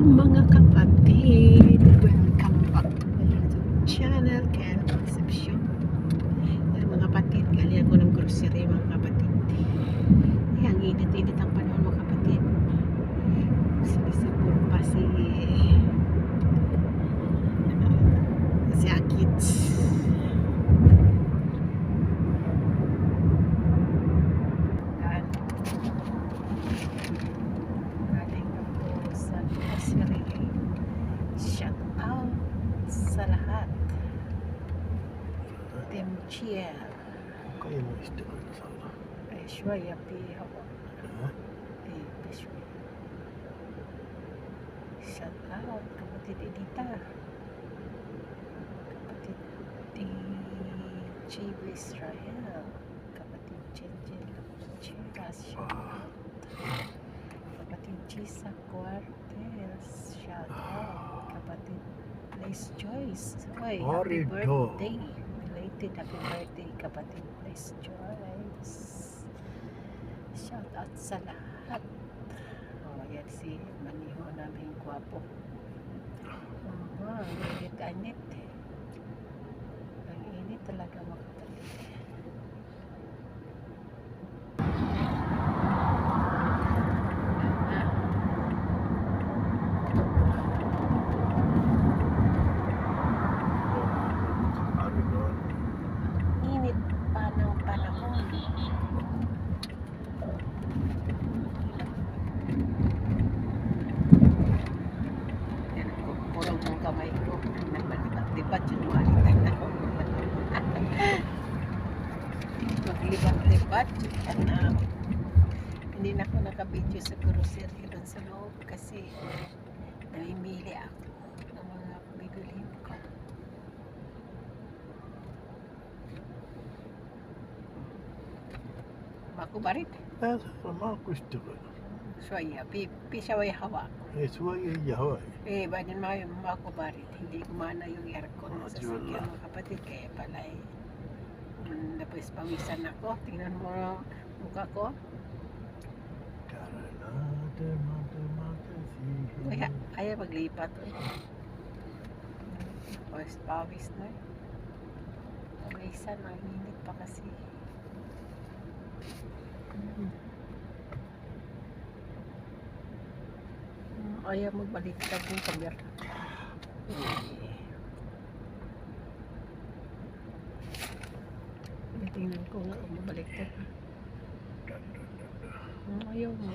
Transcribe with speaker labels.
Speaker 1: mga kapatid.
Speaker 2: sarili. Shout out sa lahat. Tim Chiel. Kaya mo
Speaker 1: istigal na sana.
Speaker 2: Aishwarya
Speaker 1: P. Hawa. Shout out kapatid Edita. Kapatid Chief Israel. Kapatid Chenchen. Ah. Kapatid Chirasya. Kapatid Chisa Cuarto. Shout out. Kapatid Blaze Joyce. Hoy, happy birthday. Belated happy birthday, kapatid Blaze Joyce. Shout out sa lahat. Oh, yan si Maniho namin gwapo. Oo, ang init-anit. Ang init talaga mga nunca may ko maglipat-lipat yun malitan maglipat-lipat hindi na ako nakabidyo sa grocery doon sa loob kasi ako ng mga bibilhin ko Makubarit?
Speaker 2: Yes,
Speaker 1: Soya,
Speaker 2: pisaway ko. Yesuwa yung Yahweh.
Speaker 1: Eh, banyan mga yung mga kubarit. Hindi gumana yung aircon
Speaker 2: oh,
Speaker 1: sa sakyan mga kapatid. Kaya pala eh. Um, Tapos pawisan ako. Tingnan mo ang mukha ko.
Speaker 2: Karalate, mate, mate, siya.
Speaker 1: Kaya, kaya maglipat. Eh. Tapos pawis na eh. Pawisan, ang init pa kasi. Mm-hmm. Ayaw magbaliktad yung camera. Tingnan ko nga mabaliktad. Mm, Ayaw mo.